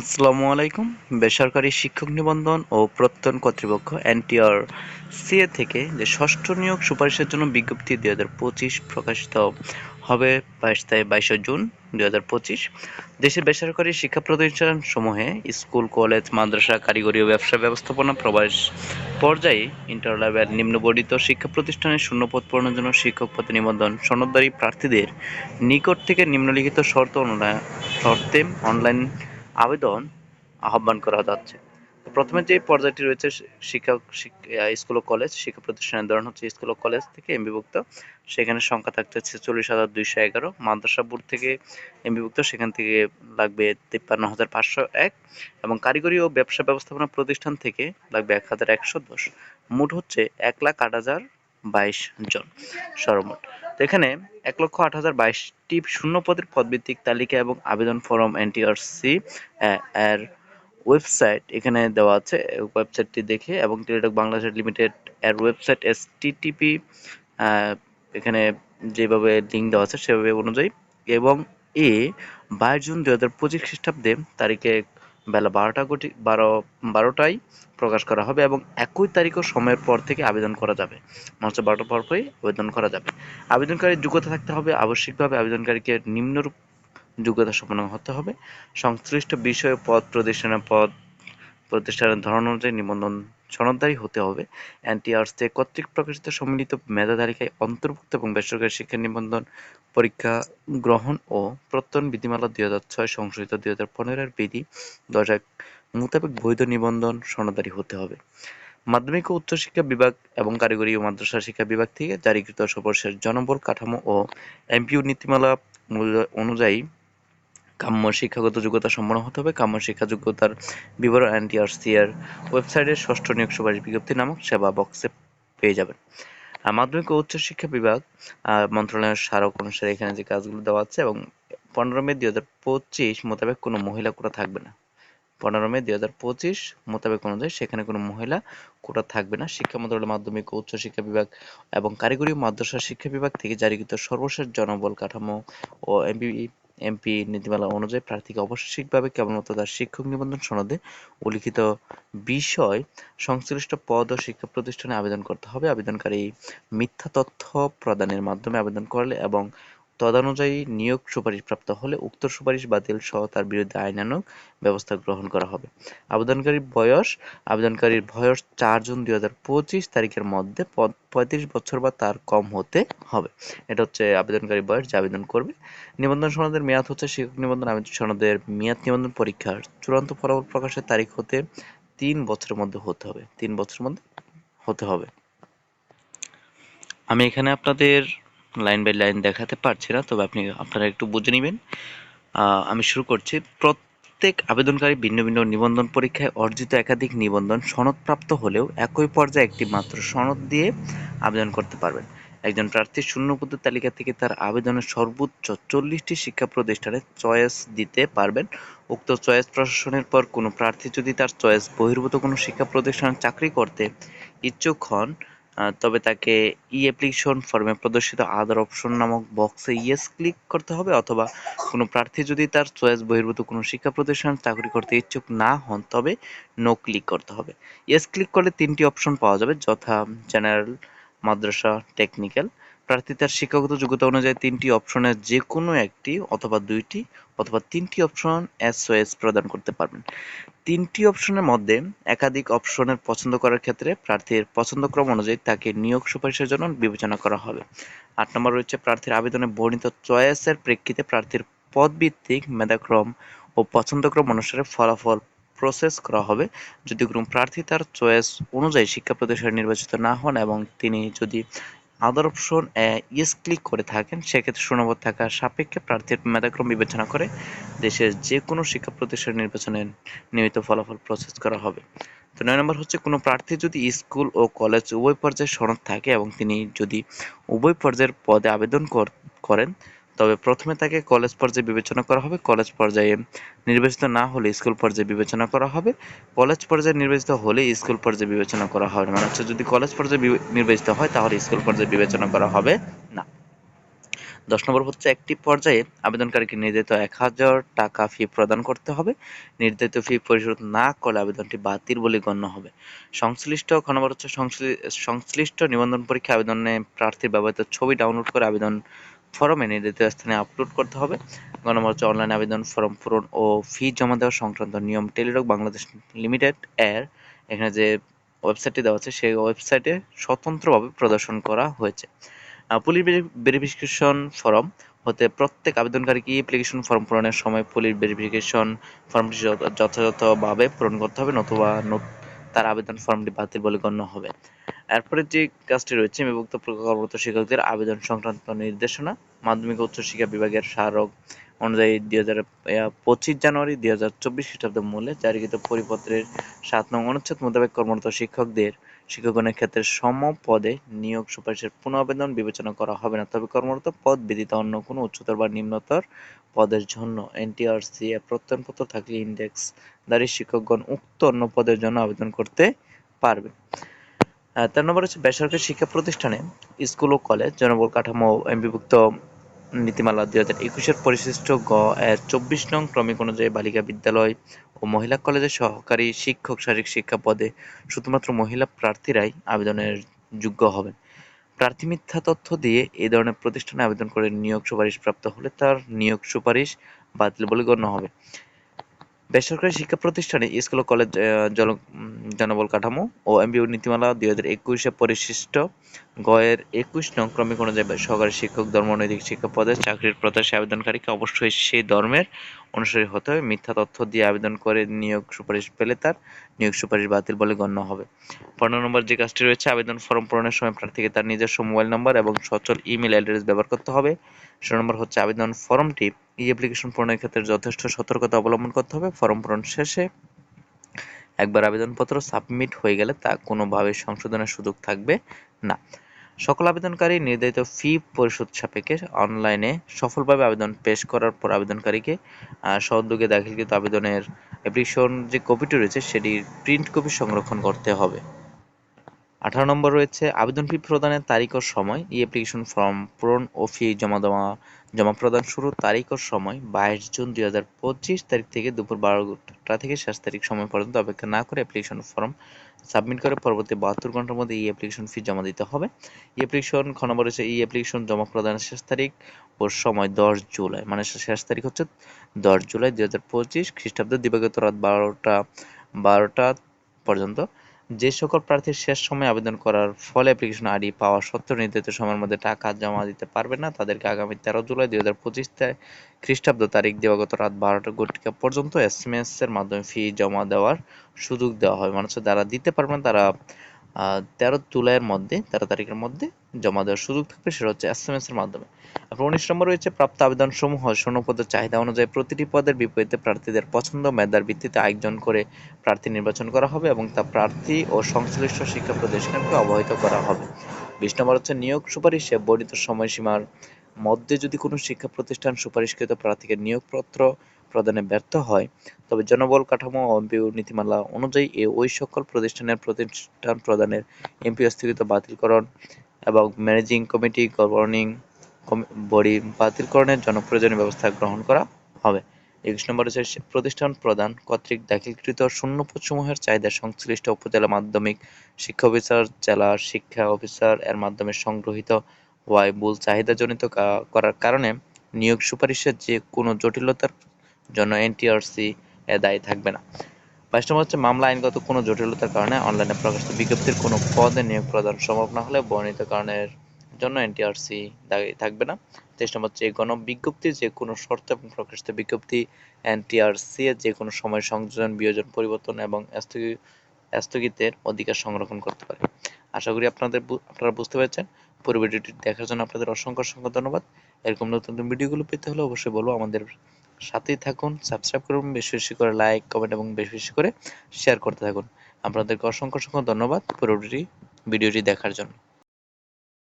আসসালামু আলাইকুম। বেসরকারি শিক্ষক নিবন্ধন ও প্রত্যয়ন কর্তৃপক্ষ এনটিআর সিএ থেকে যে ষষ্ঠ নিয়োগ সুপারিশের জন্য বিজ্ঞপ্তি দুই হাজার পঁচিশ প্রকাশিত হবে বাইশ তারিখ বাইশে জুন দুই হাজার পঁচিশ। দেশের বেসরকারি শিক্ষা প্রতিষ্ঠান সমূহে স্কুল, কলেজ, মাদ্রাসা, কারিগরি ও ব্যবসা ব্যবস্থাপনা প্রবাস পর্যায়ে ইন্টার লেভেল নিম্নবর্ণিত শিক্ষা প্রতিষ্ঠানের শূন্যপদ পূরণের জন্য শিক্ষক পদে নিবন্ধন সনদদারী প্রার্থীদের নিকট থেকে নিম্নলিখিত শর্ত অনুযায়ী শর্তে অনলাইন আবেদন আহ্বান করা যাচ্ছে। প্রথমে যে পর্যায়টি রয়েছে শিক্ষক স্কুল ও কলেজ, শিক্ষা প্রতিষ্ঠানের ধরন হচ্ছে স্কুল ও কলেজ থেকে এমবিভুক্ত। সেখানে সংখ্যা থাকছে ছেচল্লিশ হাজার দুইশো এগারো, মাদ্রাসা বোর্ড থেকে এমবিভুক্ত, সেখান থেকে লাগবে তিপ্পান্ন হাজার পাঁচশো এক এবং কারিগরি ও ব্যবসা ব্যবস্থাপনা প্রতিষ্ঠান থেকে লাগবে এক হাজার একশো দশ। মোট হচ্ছে এক লাখ আট হাজার বাইশ জন সর্বমোট। তো এখানে এক লক্ষ আট হাজার বাইশটি শূন্য পদের পদভিত্তিক তালিকা এবং আবেদন ফরম এনটিআরসি এর ওয়েবসাইট এখানে দেওয়া আছে ওয়েবসাইটটি দেখে এবং টেলিটক বাংলাদেশ লিমিটেড এর ওয়েবসাইট এস টিটিপি এখানে যেভাবে লিঙ্ক দেওয়া আছে সেভাবে অনুযায়ী এবং এ বাইশ জুন দুই হাজার পঁচিশ খ্রিস্টাব্দে তারিখে বেলা বারোটা কোটি বারো, বারোটায় প্রকাশ করা হবে এবং একই তারিখও সময়ের পর থেকে আবেদন করা যাবে। মার্চ বারোটা পর পরই আবেদন করা যাবে। আবেদনকারীর যোগ্যতা থাকতে হবে। আবশ্যিকভাবে আবেদনকারীকে নিম্নরূপ যোগ্যতা সম্পন্ন হতে হবে। সংশ্লিষ্ট বিষয় পদ প্রতিষ্ঠানের পদ প্রতিষ্ঠানের ধরন অনুযায়ী নিবন্ধন সনদদারি হতে হবে। এনটিআরসি কর্তৃক প্রকাশিত সম্মিলিত মেধা তালিকায় অন্তর্ভুক্ত এবং বেসরকারি শিক্ষা নিবন্ধন পরীক্ষা গ্রহণ ও প্রত্যয়ন বিধিমালা দুই হাজার ছয় সংশোধিত দুই হাজার পনেরোর বিধি দশ মোতাবেক বৈধ নিবন্ধন সনদারি হতে হবে। মাধ্যমিক ও উচ্চশিক্ষা বিভাগ এবং কারিগরি ও মাদ্রাসা শিক্ষা বিভাগ থেকে জারিকৃত সর্বশেষ জনবল কাঠামো ও এমপিউ নীতিমালা অনুযায়ী কাম্য শিক্ষাগত যোগ্যতা সম্পন্ন হতে হবে। কাম্য শিক্ষা যোগ্যতার বিবরণ এনটিআরসি এর ওয়েবসাইটের ষষ্ঠ নিয়োগ সুপারিশ বিজ্ঞপ্তি নামক সেবা বক্সে পেয়ে যাবেন। মাধ্যমিক ও উচ্চশিক্ষা বিভাগ মন্ত্রণালয়ের স্মারক অনুসারে এখানে যে কাজগুলো দেওয়া আছে এবং পনেরো মে দুই হাজার পঁচিশ মোতাবেক কোনো মহিলা কোটা থাকবে না। পনেরো মে দুই হাজার পঁচিশ মোতাবেক অনুযায়ী সেখানে কোনো মহিলা কোটা থাকবে না। শিক্ষা মন্ত্রণালয়, মাধ্যমিক ও উচ্চশিক্ষা বিভাগ এবং কারিগরি মাদ্রাসা শিক্ষা বিভাগ থেকে জারিকৃত সর্বশেষ জনবল কাঠামো ও এমপি এমপি নীতিমালা অনুযায়ী প্রার্থীকে অবশ্যিকভাবে কেবলমাত্র তার শিক্ষক নিবন্ধন সনদে উল্লিখিত বিষয় সংশ্লিষ্ট পদ ও শিক্ষা প্রতিষ্ঠানে আবেদন করতে হবে। আবেদনকারী মিথ্যা তথ্য প্রদানের মাধ্যমে আবেদন করলে এবং তদানুযায়ী নিয়োগ সুপারিশপ্রাপ্ত হলে উক্ত সুপারিশ বাতিল সহ তার বিরুদ্ধে আইনানুগ ব্যবস্থা গ্রহণ করা হবে। আবেদনকারী বয়স, আবেদনকারীর বয়স চার জুন দুই হাজার পঁচিশ তারিখের মধ্যে পঁয়ত্রিশ বছর বা তার কম হতে হবে। এটা হচ্ছে আবেদনকারী বয়স যে আবেদন করবে। নিবন্ধন সনদের মেয়াদ হচ্ছে শিক্ষক নিবন্ধন আবেদন সনদের মেয়াদ নিবন্ধন পরীক্ষার চূড়ান্ত ফলাফল প্রকাশের তারিখ হতে তিন বছরের মধ্যে হতে হবে। তিন বছরের মধ্যে হতে হবে। আমি এখানে আপনাদের লাইন বাই লাইন দেখাতে পারছি না, তবে আপনি, আপনারা একটু বুঝে নেবেন। আমি শুরু করছি। প্রত্যেক আবেদনকারী ভিন্ন ভিন্ন নিবন্ধন পরীক্ষায় অর্জিত একাধিক নিবন্ধন সনদপ্রাপ্ত হলেও একই পর্যায়ে একটি মাত্র সনদ দিয়ে আবেদন করতে পারবেন। একজন প্রার্থী শূন্যপদের তালিকা থেকে তার আবেদনের সর্বোচ্চ চল্লিশটি শিক্ষা প্রতিষ্ঠানে চয়েস দিতে পারবেন। উক্ত চয়েস প্রশাসনের পর কোনো প্রার্থী যদি তার চয়েস বহির্ভূত কোনো শিক্ষা প্রতিষ্ঠানে চাকরি করতে ইচ্ছুক হন তবে তাকে ই অ্যাপ্লিকেশন ফর্মে প্রদর্শিত আদার অপশন নামক বক্সে ইয়েস ক্লিক করতে হবে অথবা কোনো প্রার্থী যদি তার চয়েস বহির্ভূত কোনো শিক্ষা প্রতিষ্ঠান, চাকরি করতে ইচ্ছুক না হন, তবে নো ক্লিক করতে হবে। ইয়েস ক্লিক করলে তিনটি অপশন পাওয়া যাবে, যথা জেনারেল মাদ্রাসা টেকনিক্যাল প্রার্থী তার শিক্ষাগত যোগ্যতা অনুযায়ী তিনটি অপশনের যে কোনো একটি অথবা দুইটি অথবা তিনটি অপশন এসওএস প্রদান করতে পারবেন। তিনটি অপশনের মধ্যে একাধিক অপশনের পছন্দ করার ক্ষেত্রে প্রার্থীর পছন্দক্রম অনুযায়ী তাকে নিয়োগ সুপারিশের জন্য বিবেচনা করা হবে। আট নম্বর রয়েছে প্রার্থীর আবেদনে বর্ণিত চয়েসের প্রেক্ষিতে প্রার্থীর পদভিত্তিক মেধাক্রম ও পছন্দক্রম অনুসারে ফলাফল প্রসেস করা হবে। যদি কোনো প্রার্থী তার চয়েস অনুযায়ী শিক্ষা প্রতিষ্ঠানে নির্বাচিত না হন এবং তিনি যদি আদার অপশন ইয়েস ক্লিক করে থাকেন। সেক্ষেত্রে শূন্যপদ থাকার সাপেক্ষে প্রার্থীর মেধাক্রম বিবেচনা করে দেশের যে কোনো শিক্ষা প্রতিষ্ঠান নির্বাচনে নিয়মিত ফলাফল প্রসেস করা হবে। তো নয় নম্বর হচ্ছে, কোনো প্রার্থী যদি স্কুল ও কলেজ উভয় পর্যায়ে সনদ থাকে এবং তিনি যদি উভয় পর্যায়ের পদে আবেদন করেন তবে প্রথমে তাকে কলেজ পর্যায়ে বিবেচনা করা হবে। কলেজ পর্যায়ে নির্বাচিত না হলে স্কুল পর্যায়ে বিবেচনা করা হবে। কলেজ পর্যায়ে নির্বাচিত হলে স্কুল পর্যায়ে বিবেচনা করা হবে মানে হচ্ছে যদি কলেজ পর্যায়ে নির্বাচিত হয়, তাহলে স্কুল পর্যায়ে বিবেচনা করা হবে না। দশ নম্বর হচ্ছে একটি পর্যায়ে আবেদনকারীকে নির্ধারিত এক হাজার টাকা ফি প্রদান করতে হবে। নির্ধারিত ফি পরিশোধ না করলে আবেদনটি বাতিল বলে গণ্য হবে। সংশ্লিষ্ট, খ নম্বর হচ্ছে সংশ্লি- সংশ্লিষ্ট নিবন্ধন পরীক্ষা আবেদনে প্রার্থীর ব্যবহৃত ছবি ডাউনলোড করে আবেদন ফরমে নির্ধারিত স্থানে আপলোড করতে হবে। গ নম্বর অনলাইন আবেদন ফর্ম পূরণ ও ফি জমা দেওয়া সংক্রান্ত নিয়ম টেলিটক বাংলাদেশ লিমিটেড এর এখানে যে ওয়েবসাইটটি দেওয়া আছে, সেই ওয়েবসাইটে স্বতন্ত্রভাবে প্রদর্শন করা হয়েছে। পুলিশ ভেরিফিকেশন ফর্ম হতে প্রত্যেক আবেদনকারীকে অ্যাপ্লিকেশন ফর্ম পূরণের সময় পুলিশ ভেরিফিকেশন ফর্মটি যথা- যথাযথভাবে পূরণ করতে হবে, নতুবা তার আবেদন ফর্মটি বাতিল বলে গণ্য হবে। এরপরে যে কাজটি রয়েছে, বিভক্ত কর্মরত শিক্ষকদের আবেদন সংক্রান্ত নির্দেশনা, মাধ্যমিক ও উচ্চ শিক্ষা বিভাগের স্মারক অনুযায়ী দুই হাজার পঁচিশ জানুয়ারি দুই হাজার চব্বিশ খ্রিস্টাব্দ মূল্যে জারিকৃত পরিপত্রের সাত নং অনুচ্ছেদ মোতাবেক কর্মরত শিক্ষকদের শিক্ষকগণের ক্ষেত্রে সম পদে নিয়োগ সুপারিশের পুনঃ আবেদন বিবেচনা করা হবে না। তবে কর্মরত পদ ব্যতীত অন্য কোনো উচ্চতর বা নিম্নতর পদের জন্য এনটিআরসি এর প্রত্যয়নপত্র থাকলে ইন্ডেক্সধারী শিক্ষকগণ উক্ত অন্য পদের জন্য আবেদন করতে পারবে তেরো নম্বর হচ্ছে বেসরকারি শিক্ষা প্রতিষ্ঠানে স্কুল ও কলেজ জনবল কাঠামো বিভক্ত নীতিমালা দুই হাজার একুশের পরিশিষ্ট গ এর চব্বিশ নং ক্রমিক অনুযায়ী বালিকা বিদ্যালয় ও মহিলা কলেজের সহকারী শিক্ষক শারীরিক শিক্ষা পদে শুধুমাত্র মহিলা প্রার্থীরাই আবেদনের যোগ্য হবেন। প্রার্থী মিথ্যা তথ্য দিয়ে এই ধরনের প্রতিষ্ঠানে আবেদন করে নিয়োগ সুপারিশ প্রাপ্ত হলে তার নিয়োগ সুপারিশ বাতিল বলে গণ্য হবে। বেসরকারি শিক্ষা প্রতিষ্ঠানে স্কুল ও কলেজ জনবল কাঠামো ও এমবিও নীতিমালা দুই হাজার একুশে পরিশিষ্ট গয়ের একুশ নং ক্রমিক অনুযায়ী সহকারী শিক্ষক ধর্মনৈতিক শিক্ষা পদে চাকরির প্রত্যাশী আবেদনকারীকে অবশ্যই সেই ধর্মের অনুসারী হতে হবে। মিথ্যা তথ্য দিয়ে আবেদন করে নিয়োগ সুপারিশ পেলে তার নিয়োগ সুপারিশ বাতিল বলে গণ্য হবে। পনেরো নম্বর যে কাজটি রয়েছে, আবেদন ফর্ম পূরণের সময় প্রার্থীকে তার নিজস্ব মোবাইল নম্বর এবং সচল ইমেল অ্যাড্রেস ব্যবহার করতে হবে। ষোলো নম্বর হচ্ছে আবেদন ফর্মটি ই অ্যাপ্লিকেশন পূরণের ক্ষেত্রে যথেষ্ট সতর্কতা অবলম্বন করতে হবে। ফর্ম পূরণ শেষে একবার আবেদনপত্র সাবমিট হয়ে গেলে তা কোনোভাবে সংশোধনের সুযোগ থাকবে না। সকল আবেদনকারী নির্ধারিত ফি পরিশোধ সাপেক্ষে অনলাইনে সফলভাবে আবেদন পেশ করার পর আবেদনকারীকে আহ, সহযোগে দাখিলকৃত আবেদনের অ্যাপ্লিকেশন যে কপিটি রয়েছে সেটির প্রিন্ট কপি সংরক্ষণ করতে হবে। আঠারো নম্বর রয়েছে আবেদন ফি প্রদানের তারিখ ও সময়। ই অ্যাপ্লিকেশন ফর্ম পূরণ ও ফি জমা দেওয়া, জমা প্রদান শুরু তারিখ ও সময় বাইশ জুন দুই হাজার পঁচিশ তারিখ থেকে দুপুর বারোটা থেকে শেষ তারিখ সময় পর্যন্ত অপেক্ষা না করে অ্যাপ্লিকেশন ফর্ম সাবমিট করে পরবর্তী বাহাত্তর ঘণ্টার মধ্যে ই অ্যাপ্লিকেশন ফি জমা দিতে হবে। ই অ্যাপ্লিকেশন খ নম্বর রয়েছে ই অ্যাপ্লিকেশন জমা প্রদানের শেষ তারিখ ও সময় দশ জুলাই মানে শেষ তারিখ হচ্ছে দশ জুলাই দুই হাজার পঁচিশ খ্রিস্টাব্দ দিবাগত রাত বারোটা বারোটা পর্যন্ত। যে সকল প্রার্থীর শেষ সময়ে আবেদন করার ফলে অ্যাপ্লিকেশন আইডি পাওয়া সত্ত্বেও নির্ধারিত সময়ের মধ্যে টাকা জমা দিতে পারবে না। তাদেরকে আগামী তেরো জুলাই দুই হাজার পঁচিশ খ্রিস্টাব্দ তারিখ দিবাগত রাত বারোটা ঘটিকা পর্যন্ত এস এম এস এর মাধ্যমে ফি জমা দেওয়ার সুযোগ দেওয়া হবে মানে দ্বারা দিতে পারবেন তারা তেরো জুলাইয়ের মধ্যে, তেরো তারিখের মধ্যে জমা দেওয়ার সুযোগ থাকবে, সেটা হচ্ছে এস এম এস এর মাধ্যমে। তারপর উনিশ নম্বর রয়েছে, প্রাপ্ত আবেদন সমূহ শূন্য চাহিদা অনুযায়ী প্রতিটি পদের বিপরীতে প্রার্থীদের পছন্দ মেধার ভিত্তিতে আয়োজন করে প্রার্থী নির্বাচন করা হবে এবং তা প্রার্থী ও সংশ্লিষ্ট শিক্ষা প্রতিষ্ঠানকে অবহিত করা হবে। বিশ নম্বর হচ্ছে, নিয়োগ সুপারিশে বর্ণিত সময়সীমার মধ্যে যদি কোনো শিক্ষা প্রতিষ্ঠান সুপারিশকৃত প্রার্থীকে নিয়োগপত্র প্রদানে ব্যর্থ হয়। তবে জনবল কাঠামো ও এমপিও নীতিমালা অনুযায়ী এ ওই সকল প্রতিষ্ঠানের প্রতিষ্ঠান প্রদানের এমপিও স্থগিত বাতিলকরণ এবং ম্যানেজিং কমিটি গভর্নিং বডি বাতিলকরণের জন্য প্রয়োজনীয় ব্যবস্থা গ্রহণ করা হবে। একুশ নম্বর হচ্ছে প্রতিষ্ঠান প্রদান কর্তৃক দাখিলকৃত শূন্য শূন্যপদসমূহের চাহিদা সংশ্লিষ্ট উপজেলা মাধ্যমিক শিক্ষা অফিসার, জেলা শিক্ষা অফিসার এর মাধ্যমে সংগ্রহিত হওয়ায় মূল চাহিদাজনিত করার কারণে নিয়োগ সুপারিশের যে কোনো জটিলতার জন্য এনটিআরসি এ দায়ী থাকবে না। বাইশ নম্বর হচ্ছে, মামলা আইনগত কোনো জটিলতার কারণে অনলাইনে প্রকাশিত বিজ্ঞপ্তির কোনো পদে নিয়োগ প্রদান সম্ভব না হলে বর্ণিত কারণের জন্য এনটিআরসি দায়ী থাকবে না। তেইশ নম্বর হচ্ছে গণ বিজ্ঞপ্তি যে কোনো শর্ত এবং প্রকাশিত বিজ্ঞপ্তি এনটিআরসি এর যে কোনো সময় সংযোজন, বিয়োজন, পরিবর্তন এবং স্থগি- স্থগিতের অধিকার সংরক্ষণ করতে পারে। আশা করি আপনাদের আপনারা বুঝতে পেরেছেন। পুরো ভিডিওটি দেখার জন্য আপনাদের অসংখ্য অসংখ্য ধন্যবাদ। এরকম নতুন নতুন ভিডিওগুলো পেতে হলে অবশ্যই বলব আমাদের সাথেই থাকুন সাবস্ক্রাইব করুন, বেশি বেশি করে লাইক কমেন্ট এবং বেশি বেশি করে শেয়ার করতে থাকুন। আপনাদেরকে অসংখ্য অসংখ্য ধন্যবাদ পুরোটি ভিডিওটি দেখার জন্য।